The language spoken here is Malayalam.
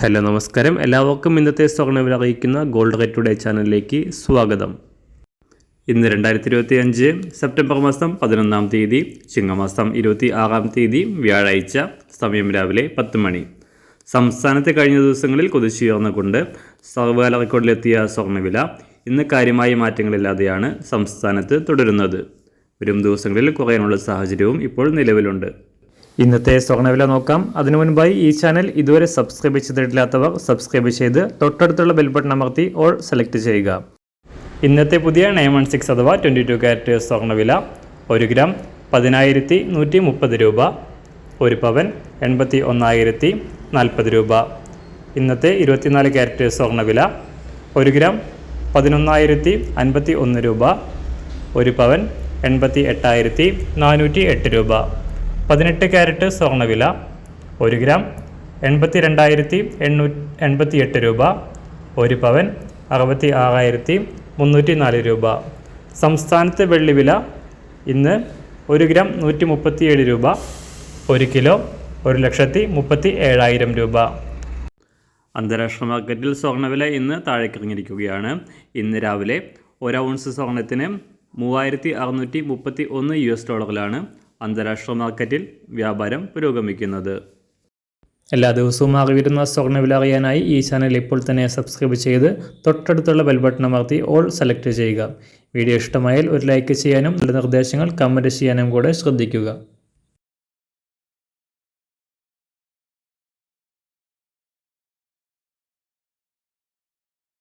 ഹലോ നമസ്കാരം. എല്ലാവർക്കും ഇന്നത്തെ സ്വർണ വില അറിയിക്കുന്ന ഗോൾഡ് റേറ്റ് ടുഡേ ചാനലിലേക്ക് സ്വാഗതം. ഇന്ന് രണ്ടായിരത്തി ഇരുപത്തി അഞ്ച് സെപ്റ്റംബർ മാസം പതിനൊന്നാം തീയതി ചിങ്ങമാസം ഇരുപത്തി ആറാം തീയതി വ്യാഴാഴ്ച സമയം രാവിലെ പത്ത് മണി. സംസ്ഥാനത്തെ കഴിഞ്ഞ ദിവസങ്ങളിൽ കുതിച്ചുയർന്നുകൊണ്ട് സർവകാല റെക്കോർഡിലെത്തിയ സ്വർണവില ഇന്ന് കാര്യമായ മാറ്റങ്ങളില്ലാതെയാണ് സംസ്ഥാനത്ത് തുടരുന്നത്. വരും ദിവസങ്ങളിൽ കുറയാനുള്ള സാഹചര്യവും ഇപ്പോൾ നിലവിലുണ്ട്. ഇന്നത്തെ സ്വർണവില നോക്കാം. അതിനു മുൻപായി ഈ ചാനൽ ഇതുവരെ സബ്സ്ക്രൈബ് ചെയ്തിട്ടില്ലാത്തവർ സബ്സ്ക്രൈബ് ചെയ്ത് തൊട്ടടുത്തുള്ള ബെൽ ബട്ടൺ അമർത്തി ഓൾ സെലക്ട് ചെയ്യുക. ഇന്നത്തെ പുതിയ നയൻ വൺ സിക്സ് അഥവാ ട്വന്റി ടു ക്യാരറ്റ് സ്വർണവില ഒരു ഗ്രാം പതിനായിരത്തി നൂറ്റി മുപ്പത് രൂപ ഒരു പവൻ എൺപത്തി ഒന്നായിരത്തി നാൽപ്പത് രൂപ. ഇന്നത്തെ ഇരുപത്തിനാല് ക്യാരറ്റ് സ്വർണവില ഒരു ഗ്രാം പതിനൊന്നായിരത്തി അൻപത്തി ഒന്ന് രൂപ ഒരു പവൻ എൺപത്തി എട്ടായിരത്തി നാനൂറ്റി എട്ട് രൂപ. പതിനെട്ട് ക്യാരറ്റ് സ്വർണവില ഒരു ഗ്രാം എൺപത്തി രണ്ടായിരത്തി എണ്ണൂ എൺപത്തി എട്ട് രൂപ ഒരു പവൻ അറുപത്തി ആറായിരത്തി മുന്നൂറ്റി നാല് രൂപ. സംസ്ഥാനത്തെ വെള്ളിവില ഇന്ന് ഒരു ഗ്രാം നൂറ്റി മുപ്പത്തിയേഴ് രൂപ ഒരു കിലോ ഒരു ലക്ഷത്തി മുപ്പത്തി ഏഴായിരം രൂപ. അന്താരാഷ്ട്ര മാർക്കറ്റിൽ സ്വർണവില ഇന്ന് താഴേക്കിറങ്ങിയിരിക്കുകയാണ്. ഇന്ന് രാവിലെ ഒരു ഔൺസ് സ്വർണത്തിന് മൂവായിരത്തി അറുന്നൂറ്റി മുപ്പത്തി ഒന്ന് യു എസ് ഡോളറിലാണ്. അന്താരാഷ്ട്ര മാർക്കറ്റിൽ വ്യാപാരം പുരോഗമിക്കുന്നത്. എല്ലാ ദിവസവും അറിവിരുന്ന സ്വർണവില അറിയാനായി ഈ ചാനൽ ഇപ്പോൾ തന്നെ സബ്സ്ക്രൈബ് ചെയ്ത് തൊട്ടടുത്തുള്ള ബെൽബട്ടൺ അമർത്തി ഓൾ സെലക്ട് ചെയ്യുക. വീഡിയോ ഇഷ്ടമായാൽ ഒരു ലൈക്ക് ചെയ്യാനും നിർദ്ദേശങ്ങൾ കമന്റ് ചെയ്യാനും കൂടെ ശ്രദ്ധിക്കുക.